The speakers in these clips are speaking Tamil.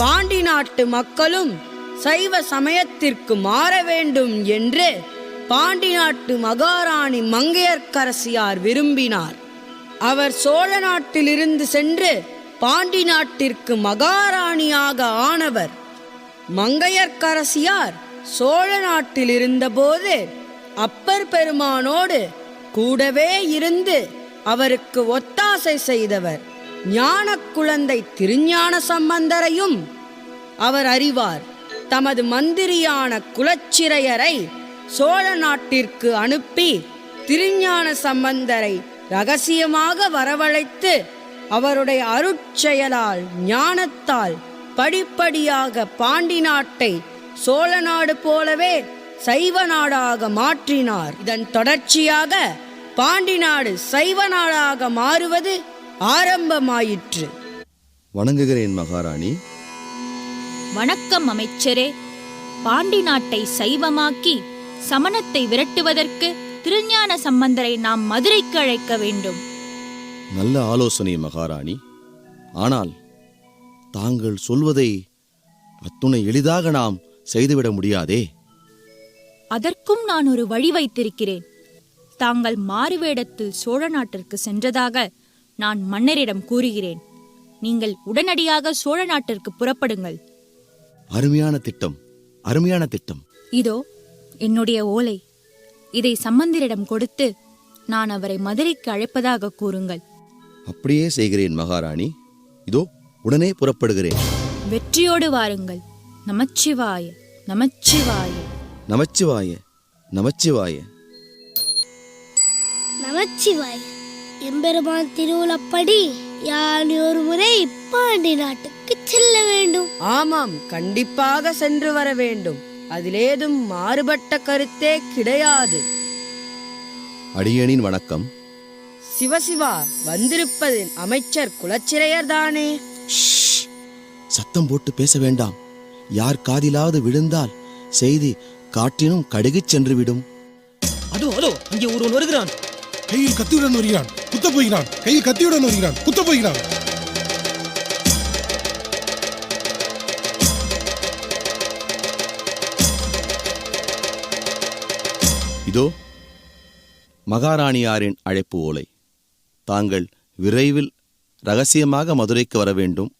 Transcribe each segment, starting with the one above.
பாண்டி நாட்டு மக்களும் சைவ சமயத்திற்கு மாற வேண்டும் என்று பாண்டி நாட்டு மகாராணி மங்கையர்க்கரசியார் விரும்பினார். அவர் சோழ நாட்டிலிருந்து சென்று பாண்டி நாட்டிற்கு மகாராணியாக ஆனவர். மங்கையர்க்கரசியார் சோழ நாட்டில் இருந்தபோது அப்பர் பெருமானோடு கூடவே இருந்து அவருக்கு ஒத்தாசை செய்தவர். ஞான குழந்தை திருஞான சம்பந்தரையும் அவர் அறிவார். தமது மந்திரியான குலச்சிறையரை சோழ நாட்டிற்கு அனுப்பி திருஞான சம்பந்தரை ரகசியமாக வரவழைத்து அவருடைய அருட்செயலால் ஞானத்தால் படிப்படியாக பாண்டி நாட்டை சோழ நாடு போலவே சைவ நாடாக மாற்றினார். இதன் தொடர்ச்சியாக பாண்டி நாடு சைவ நாடாக மாறுவது ஆரம்பமாயிற்று. வணங்குகிறேன் மகாராணி. வணக்கம் அமைச்சரே. பாண்டி நாட்டை சைவமாக்கி சமணத்தை விரட்டுவதற்கு திருஞான சம்பந்தரை நாம் மதுரைக்கு அழைக்க வேண்டும். நல்ல ஆலோசனை மகாராணி. ஆனால் தாங்கள் சொல்வதை அத்துணை எளிதாக நாம் செய்துவிட முடியாதே. அதற்கும் நான் ஒரு வழி வைத்திருக்கிறேன். தாங்கள் மாறுவேடத்தில் சோழ நாட்டிற்கு சென்றதாக நான் மன்னரிடம் கூறுகிறேன். நீங்கள் உடனடியாக சோழ நாட்டிற்கு புறப்படுங்கள். அருமையான திட்டம் அருமையான திட்டம். இதோ என்னுடைய ஓலை. இதை சம்பந்தரிடம் கொடுத்து நான் அவரை மதுரைக்கு அழைப்பதாக கூறுங்கள். அப்படியே செய்கிறேன் மகாராணி. இதோ உடனே புறப்படுகிறேன். வெற்றியோடு வாருங்கள். நமச்சிவாய நமச்சிவாய. நமச்சிவாய நமச்சிவாய. நமச்சிவாய். எம்பெருமான் திருவுளப்படி யான் ஒரு முறை பாண்டி நாட்டுக்கு செல்ல வேண்டும். ஆமாம் கண்டிப்பாக சென்று வர வேண்டும். அதிலேதும் மாறுபட்ட கருத்தே கிடையாது. அடியேனின் வணக்கம். சிவசிவா வந்திருப்பது அமைச்சர் குலச்சிறையர் தானே! சத்தம் போட்டு பேச வேண்டாம். யார் காதிலாவது விழுந்தால் செய்தி காற்றினும் கடுகிச் சென்றுவிடும். அதோ அதோ அங்கே ஒருவன் வருகிறான். கையில் கத்தியுடன் வருகிறான். குத்தப் போகிறான். கையில் கத்தியுடன் வருகிறான். குத்தப் போகிறான். இதோ மகாராணியாரின் அழைப்பு ஓலை. தாங்கள் விரைவில் ரகசியமாக மதுரைக்கு வர வேண்டும்.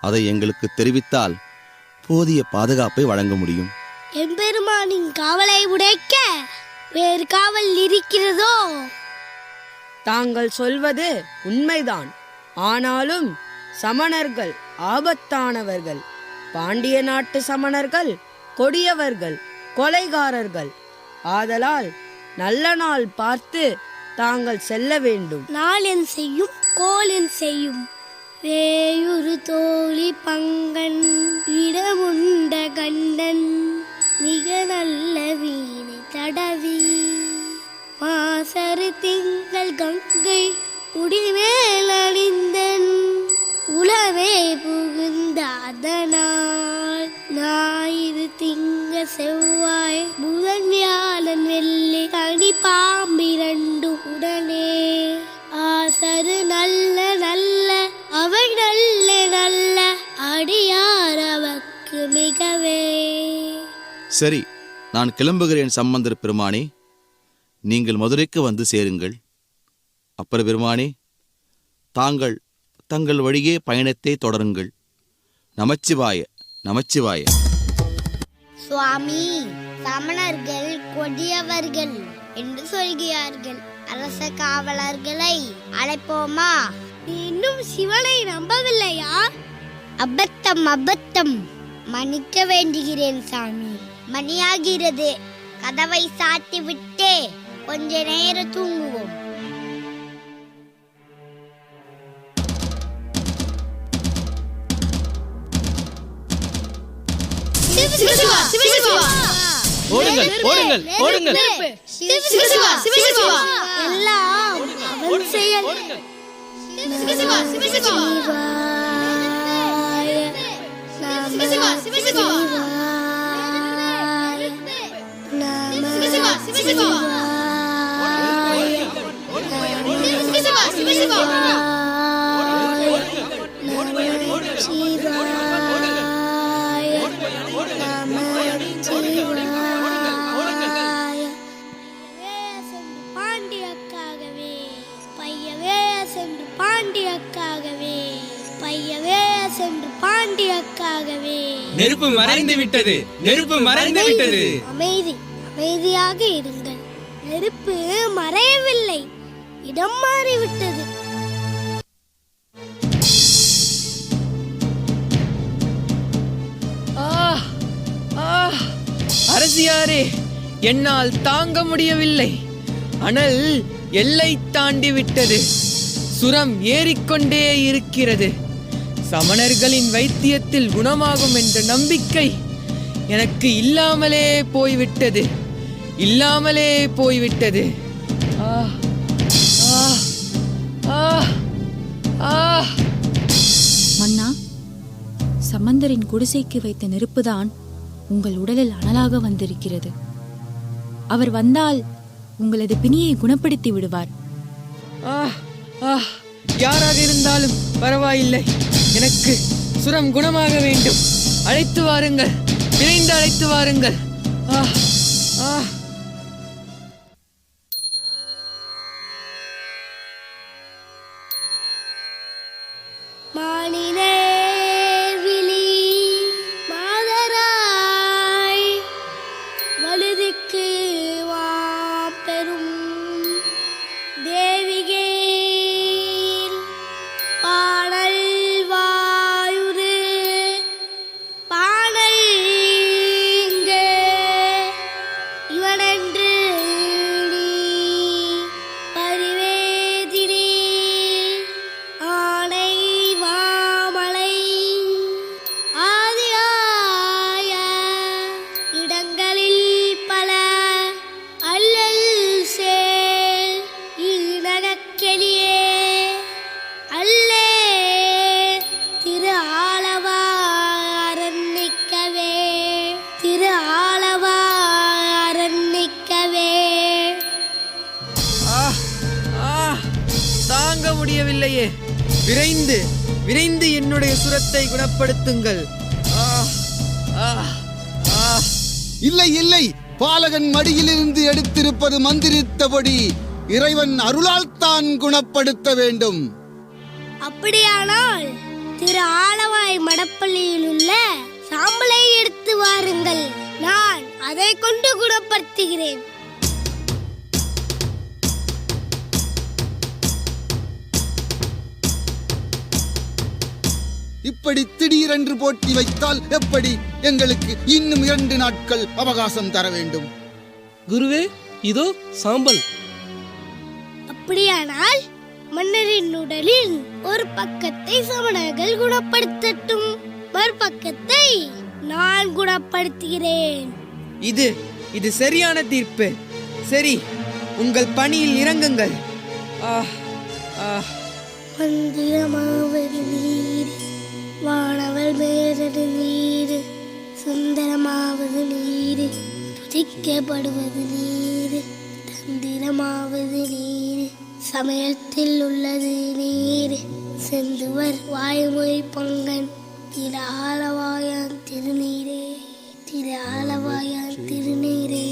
அதை எங்களுக்கு தெரிவித்தால் போதிய பாதுகாப்பை வழங்க முடியும். எம்பெருமானின் காவலை உடைக்க வேறு காவல் இருக்கிறதோ? தாங்கள் சொல்வது உண்மைதான். ஆனாலும் சமணர்கள் ஆபத்தானவர்கள். பாண்டிய நாட்டு சமணர்கள் கொடியவர்கள் கொலைகாரர்கள். ஆதலால் நல்ல நாள் பார்த்து தாங்கள் செல்ல வேண்டும். நாளென் செய்யும் கோலென் செய்யும். வேயுறு தோழி பங்கன் இடமுண்ட கண்டன் மிக நல்ல வீணை தடவி செவ்வாய் புதன் வியாழன் வெள்ளி தனி பாம்பிரண்டு உடனே. ஆசரு நல்ல நல்ல அவை நல்ல நல்ல அடியார் அவக்கு மிகவே. சரி நான் கிளம்புகிறேன் சம்பந்தர் பெருமானே. நீங்கள் மதுரைக்கு வந்து சேருங்கள். அப்புறம் பெருமானே தாங்கள் தங்கள் வழியே பயணத்தை தொடருங்கள். நமச்சிவாய நமச்சிவாய. சுவாமி சமணர்கள் கொடியவர்கள் என்று சொல்கிறார்கள். அரச காவலர்களை அழைப்போமா? இன்னும் சிவனை நம்பவில்லையா? அபத்தம் அபத்தம். மன்னிக்க வேண்டுகிறேன் சாமி. மணியாகிறது. கதவை சாத்தி விட்டே கொஞ்ச நேரம் தூங்குவோம். ஓடுங்கள் ஓடுங்கள் ஓடுங்கள். எல்லாம் அவன் செயல். சிவாய பாண்டியக்காகவே நெருப்பு மறைந்து விட்டது. நெருப்பு மறைந்து விட்டது. அமைதி அமைதியாக இருங்கள். நெருப்பு மறையவில்லை. இடம் மாறிவிட்டது. அரசியாரே என்னால் தாங்க முடியவில்லை. அனல் எல்லை தாண்டி விட்டது. சுரம் ஏறிக்கொண்டே இருக்கிறது. சமணர்களின் வைத்தியத்தில் குணமாகும் என்ற நம்பிக்கை எனக்கு இல்லாமலே போய்விட்டது. இல்லாமலே போய்விட்டது. ஆ ஆ ஆ மன்னா சம்பந்தரின் குடிசைக்கு வைத்த நெருப்புதான் உங்கள் உடலில் அனலாக வந்திருக்கிறது. அவர் வந்தால் உங்களது பிணியை குணப்படுத்தி விடுவார். ஆ ஆ யாராக இருந்தாலும் பரவாயில்லை. எனக்கு சுரம் குணமாக வேண்டும். அழைத்து வாருங்கள். விரைந்து அழைத்து வாருங்கள். ஆ ஆ. மாதராய் வலுதிக்கு விரைந்து விரைந்து என்னுடைய சுரத்தை குணப்படுத்துங்கள். ஆ ஆ ஆ. இல்லை இல்லை. பாலகன் மடியிலிருந்து எடுத்திருப்பது மந்திரித்தபடி இறைவன் அருளால் தான் குணப்படுத்த வேண்டும். அப்படியானால் திரு ஆலவாய் மடப்பள்ளியில் உள்ள சாம்பலை எடுத்து வாருங்கள். நான் அதை கொண்டு குணப்படுத்துகிறேன். இப்படி திடீரென்று போட்டி வைத்தால் எப்படி எங்களுக்கு இன்னும் இரண்டு நாட்கள் அவகாசம் தர வேண்டும்? குருவே இதோ சாம்பல். அப்படியானால் மன்னரின் உடலில் ஒரு பக்கத்தை சமணர்கள் குணப்படுத்தட்டும். மறுபக்கத்தை நான் குணப்படுத்துகிறேன். இது இது சரியான தீர்ப்பு. சரி உங்கள் பணியில் இறங்குங்கள். ஆ ஆ மந்திரமாவது நீர் வானவல் மேலது நீர் சுந்தரமாவது நீர் துதிக்கப்படுவது நீர் தந்திரமாவது நீர் சமயத்தில் உள்ளது நீர் செந்துவர் வாய்மொழி பங்கன் திரு ஆலவாயான் திருநீரே திரு ஆலவாயான் திருநீரே.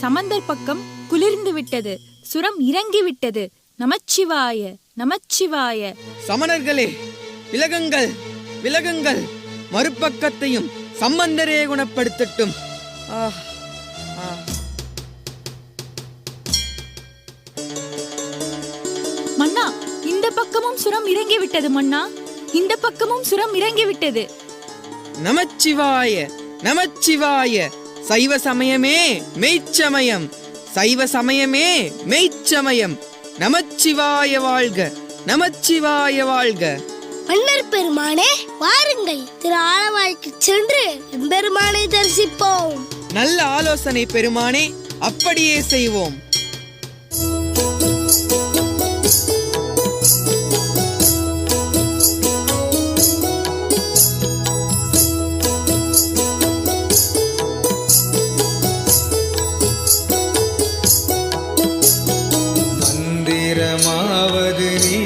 சமந்தர் பக்கம் குளிர்ந்து விட்டது சுரம் இறங்கி விட்டது நமச்சிவாய நமச்சிவாய. சமணர்களே விலகுங்கள். விலகுங்கள். மறுபக்கத்தையும் சம்பந்தரே குணப்படுத்தட்டும். மன்னா இந்த பக்கமும் சுரம் இறங்கி விட்டது மன்னா. இந்த பக்கமும் சுரம் இறங்கி விட்டது நமச்சிவாய நமச்சிவாய. சைவ சமயமே மெய்ச்சமயம். சைவ சமயமே மெய்ச்சமயம். நமச்சிவாய வாழ்க நமச்சிவாய வாழ்க. மன்னர் பெருமானே வாருங்கள். திரு ஆலவாய்க்கு சென்று எம்பெருமானை தரிசிப்போம். நல்ல ஆலோசனை பெருமானே அப்படியே செய்வோம். மந்திரமாவது நீரு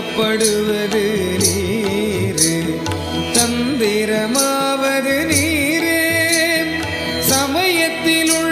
தந்திரப்படுவது நீரு. தந்திரமாவது நீரே. சமயத்தில் உள்ள